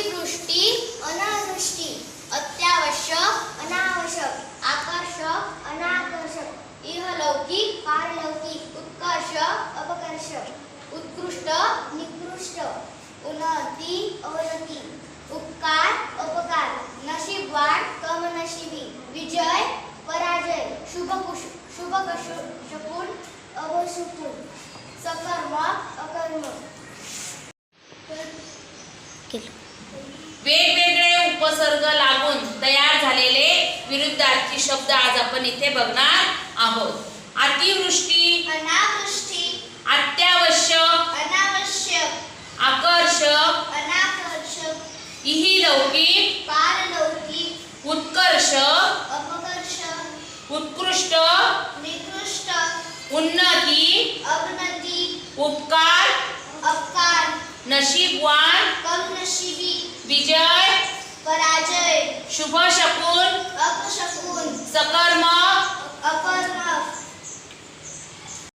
अतिवृष्टी अनावृष्टी अत्यावश्यक अनावश्यक आकर्षक अनाकर्षक इहलौकिक पारलौकिक उत्कर्ष अपकर्ष उत्कृष्ट निकृष्ट उन्नती अवनती उपकार अपकार नशीबवान कमनशिबी विजय पराजय शुभकुश शुभ शकुन अवशुकून सकर्म अकर्म वेगवेगळे उपसर्ग लागून तयार झालेले विरुद्धार्थी शब्द आज आपण इथे बघणार आहोत. अतिवृष्टी अनावृष्टी अत्यावश्यक अनावश्यक आकर्षक अनाकर्षक इहिलौकिक पारलौकिक उत्कर्ष अपकर्ष उत्कृष्ट निकृष्ट उन्नती अवनती उपकार नशीबवान कमनशिबी विजय पराजय शुभ शकून अपशकून सकर्म